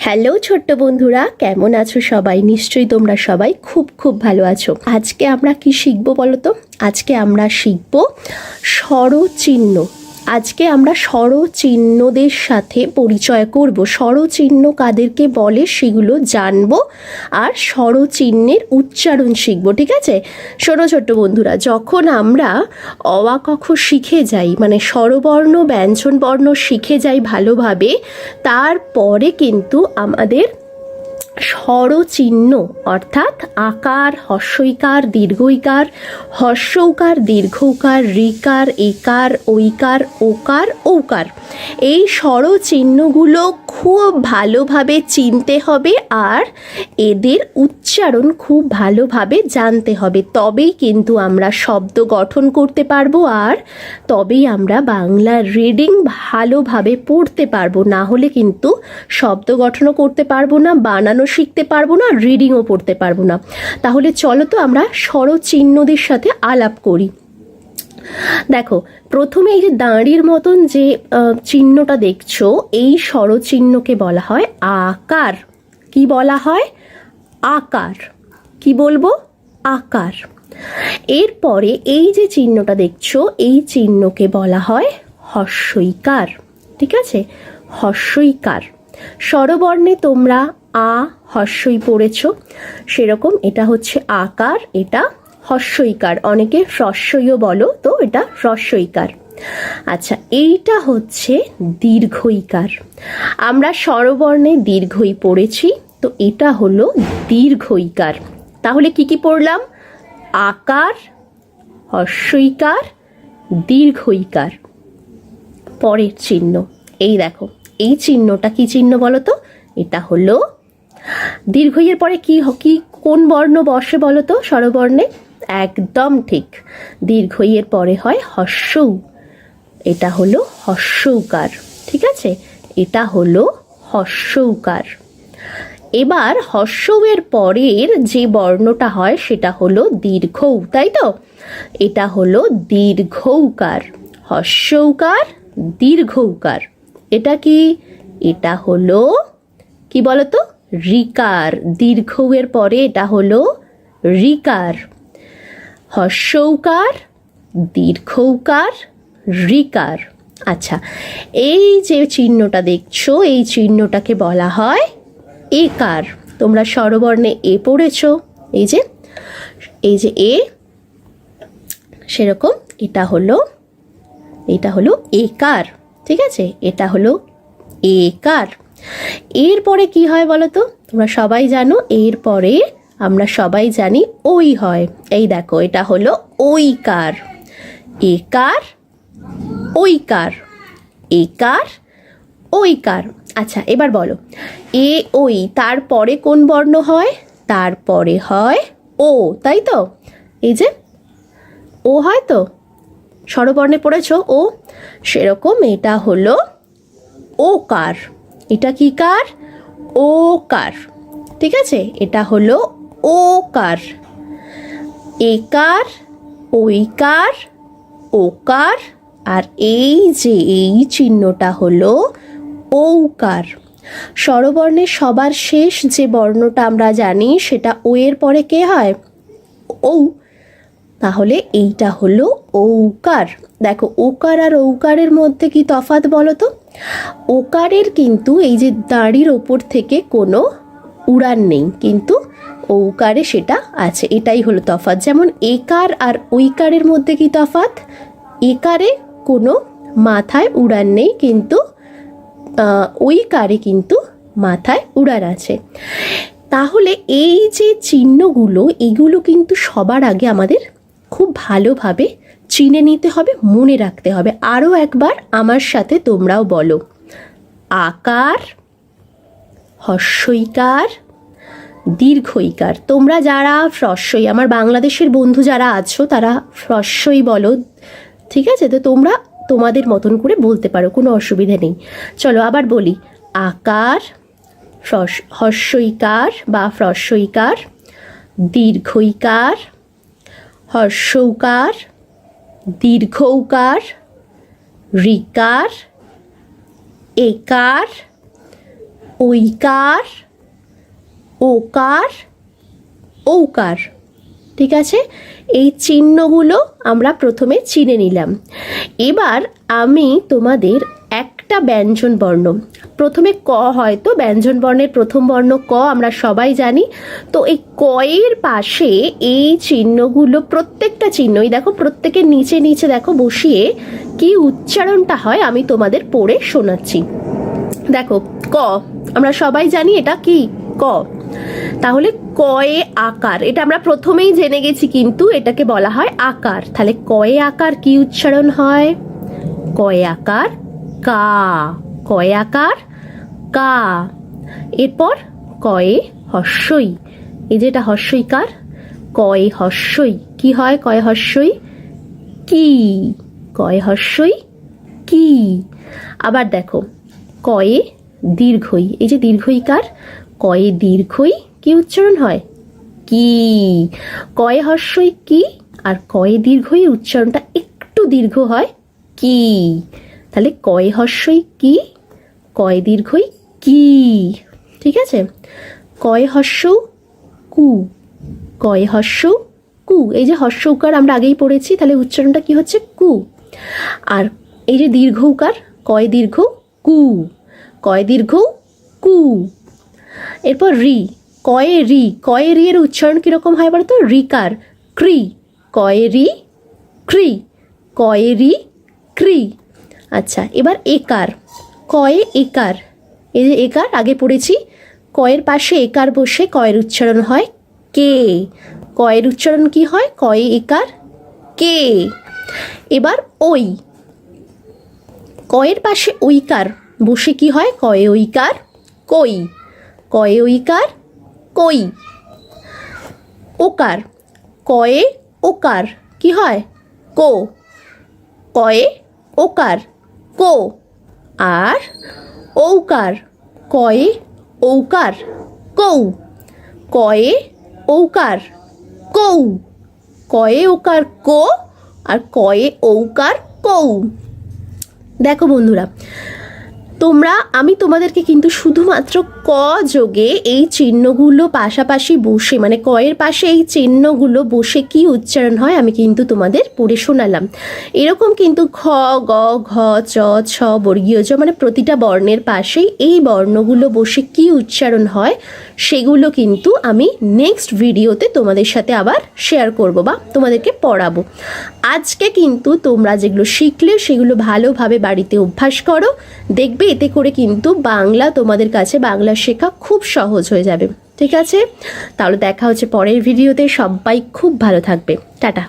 Hello ছোট্ট বন্ধুরা, কেমন আছো সবাই? নিশ্চয়ই তোমরা সবাই খুব খুব ভালো আছো। আজকে আমরা কি শিখব বলো তো? আজকে আমরা শিখব স্বরচিহ্ন। আজকে আমরা স্বরচিহ্নদের সাথে পরিচয় করব। স্বরচিহ্ন কাদেরকে বলে সেগুলো জানব আর স্বরচিহ্নের উচ্চারণ শিখব, ঠিক আছে? শোনো ছোট্ট বন্ধুরা, যখন আমরা কখ শিখে যাই মানে স্বরবর্ণ ব্যঞ্জন বর্ণ শিখে যাই ভালোভাবে, তারপরে কিন্তু আমাদের স্বরচিহ্ন, অর্থাৎ আকার, হস্যইকার, দীর্ঘইকার হস্যৌকার দীর্ঘৌকার রিকার একার, ঐকার, ওকার, ঔকার। এই স্বরচিহ্নগুলো খুব ভালোভাবে চিনতে হবে আর এদের উচ্চারণ খুব ভালোভাবে জানতে হবে। তবেই কিন্তু আমরা শব্দ গঠন করতে পারব আর তবেই আমরা বাংলা রিডিং ভালোভাবে পড়তে পারব। না হলে কিন্তু শব্দ গঠনও করতে পারব না, বানানো শিখতে পারব না রিডিংও পড়তে পারব না। তাহলে চলো তো আমরা স্বরচিহ্নদের সাথে আলাপ করি। দেখো, প্রথমে এই যে দাঁড়ির মতন যে চিহ্নটা দেখছ, এই স্বরচিহ্নকে বলা হয় আকার। কি বলা হয়? আকার। কি বলব? আকার। এরপরে এই যে চিহ্নটা দেখছ, এই চিহ্নকে বলা হয় হস্যইকার ঠিক আছে? হস্যইকার স্বরবর্ণে তোমরা আ, হস্যই পড়েছ। সেরকম এটা হচ্ছে আকার, এটা হস্যইকার। অনেকে হ্রস্বইও বলো, তো এটা হ্রস্বইকার আচ্ছা এইটা হচ্ছে দীর্ঘইকার। আমরা স্বরবর্ণে দীর্ঘই পড়েছি, তো এটা হলো দীর্ঘইকার। তাহলে কি কি পড়লাম? আকার, হস্যইকার, দীর্ঘইকার। পরের চিহ্ন, এই দেখো। এই চিহ্নটা কি চিহ্ন বলো তো এটা হলো দীর্ঘইয়ের পরে কি কি, কোন বর্ণ বসে বলো তো স্বরবর্ণে? একদম ঠিক। দীর্ঘইয়ের পরে হয় হস্যৌ এটা হলো হস্যৌকার ঠিক আছে? এটা হলো হস্যৌকার এবার হস্যের পরের যে বর্ণটা হয় সেটা হলো দীর্ঘৌ, তাই তো? এটা হলো দীর্ঘৌকার। হস্যৌকার দীর্ঘৌকার। এটা কি? এটা হলো, কি বলতো? রিকার। দীর্ঘ এর পরে এটা হলো রিকার। হস্যৌকার দীর্ঘৌকার, রিকার। আচ্ছা এই যে চিহ্নটা দেখছ, এই চিহ্নটাকে বলা হয় একার। তোমরা স্বরবর্ণে এ পড়েছ, এই যে এই যে এ, সেরকম। এটা হলো এটা হলো একার। ঠিক আছে? এটা হলো এ একার এরপরে কি হয় বলো তো তোমরা সবাই জানো, এরপরে আমরা সবাই জানি ওই হয়। এই দেখো, এটা হলো ওই কার। এ কার, ওই কার। একার ওইকার একার ওইকার আচ্ছা এবার বলো। এ ওই, তারপরে কোন বর্ণ হয়? তারপরে হয় ও, তাই তো? এই যে, ও হয় তো? স্বরবর্ণে পড়েছো? ও, সেরকম এটা হলো ও কার এটা কি কার? ও কার ঠিক আছে? এটা হলো ওকার। কার ও কার, আর এই যে এই চিহ্নটা হলো ঔকার। স্বরবর্ণের সবার শেষ যে বর্ণটা আমরা জানি, সেটা ও এর পরে কে হয়? ঔ। তাহলে এইটা হলো ঔকার। দেখো ওকার আর ঔকারের মধ্যে কি তফাৎ বলো তো? ওকারের কিন্তু এই যে দাড়ির ওপর থেকে কোনো উড়ান নেই, কিন্তু ঔকারে সেটা আছে, এটাই হলো তফাৎ। যেমন একার আর ঐকারের মধ্যে কি তফাৎ? একারে কোনো মাথায় উড়ান নেই, কিন্তু ওই কারে কিন্তু মাথায় উড়ান আছে। তাহলে এই যে চিহ্নগুলো, এগুলো কিন্তু সবার আগে আমাদের খুব ভালোভাবে চিনে নিতে হবে, মনে রাখতে হবে। আরও একবার আমার সাথে তোমরাও বলো। আকার হস্যইকার দীর্ঘইকার। তোমরা যারা হ্রস্বই আমার বাংলাদেশের বন্ধু যারা আছো, তারা হ্রস্বই বলো, ঠিক আছে? তো তোমরা তোমাদের মতন করে বলতে পারো, কোনো অসুবিধে নেই। চলো আবার বলি, আকার হস্যইকার বা হ্রস্বইকার দীর্ঘইকার হর্ষৌকার, দীর্ঘৌকার রিকার একার, ঐকার, ওকার, ঔকার। ঠিক আছে? এই চিহ্নগুলো আমরা প্রথমে চিনে নিলাম। এবার আমি তোমাদের একটা ব্যঞ্জন বর্ণ। প্রথমে ক হয়তো, ব্যঞ্জন বর্ণের প্রথম বর্ণ ক আমরা সবাই জানি। তো এই কয়ের পাশে এই চিহ্নগুলো, প্রত্যেকটা চিহ্নই দেখো, প্রত্যেকের নিচে নিচে দেখো বসিয়ে কি উচ্চারণটা হয় আমি তোমাদের পড়ে শোনাচ্ছি। দেখো, ক, আমরা সবাই জানি এটা কি? ক। তাহলে কয়ে আকার, এটা আমরা প্রথমেই জেনে গেছি কিন্তু এটাকে বলা হয় আকার। তাহলে কয়ে আকার কি উচ্চারণ হয়? কয়ে আকার কা, কয়ে আকার? কা। এরপর কয়ে হর্ষই এই যেটা হর্ষইকার কয়ে হর্ষই কি হয় কয়ে হর্ষই কি। কয়ে হর্ষই কি। আবার দেখো, কয়ে দীর্ঘই। এই যে দীর্ঘইকার কয়ে দীর্ঘই কি উচ্চারণ হয়? কি। কয়ে হর্ষই কি আর কয়ে দীর্ঘই উচ্চারণটা একটু দীর্ঘ হয় কি। তাহলে কয়ে হর্ষই কি? কয় দীর্ঘই কি? ঠিক আছে? কয় হর্ষ কু। কয়ে হর্ষ কু। এই যে হর্ষ উকার আমরা আগেই পড়েছি, তাহলে উচ্চারণটা কি হচ্ছে? কু। আর এই যে দীর্ঘ উকার, কয় দীর্ঘ কু। কয় দীর্ঘ কু। এরপর রি। কয়ে রি। কয়ে রি এর উচ্চারণ কীরকম হয় বলতো? রিকার। ক্রি। কয়ে রি, ক্রি। কয়ে রি, ক্রি। আচ্ছা এবার একার। কয়ে একার। এই যে একার, আগে পড়েছি। কয়ের পাশে একার বসে কয়ের উচ্চারণ হয় কে। কয়ের উচ্চারণ কি হয়? কয়ে একার, কে। এবার ওই। কয়ের পাশে ঐকার বসে কি হয়? কয়ে ঐকার, কই। কয়ে ঐকার, কই। ওকার। কয়ে ওকার কি হয়? কো। কয়ে ওকার। কো। আর ঔকার, কয়ে ঔকার, কৌ। কয়ে ঔকার, কৌ। কয়ে ওকার কো। আর কয়ে ঔকার, কৌ। দেখো বন্ধুরা তোমরা, আমি তোমাদেরকে কিন্তু শুধুমাত্র ক যোগে এই চিহ্নগুলো পাশাপাশি বসে মানে কয়ের পাশে এই চিহ্নগুলো বসে কি উচ্চারণ হয় আমি কিন্তু তোমাদের পড়ে শোনালাম। এরকম কিন্তু খ গ, ঘ, চ, ছ বর্গীয় জ মানে প্রতিটা বর্ণের পাশেই এই বর্ণগুলো বসে কি উচ্চারণ হয় সেগুলো কিন্তু আমি নেক্সট ভিডিওতে তোমাদের সাথে আবার শেয়ার করব বা তোমাদেরকে পড়াবো। আজকে কিন্তু তোমরা যেগুলো শিখলে সেগুলো ভালোভাবে বাড়িতে অভ্যাস করো, দেখবে এতে করে কিন্তু বাংলা তোমাদের কাছে বাংলা শেখা খুব সহজ হয়ে যাবে। ঠিক আছে? তাহলে দেখা হচ্ছে পরের ভিডিওতে। সবাই খুব ভালো থাকবে। টাটা।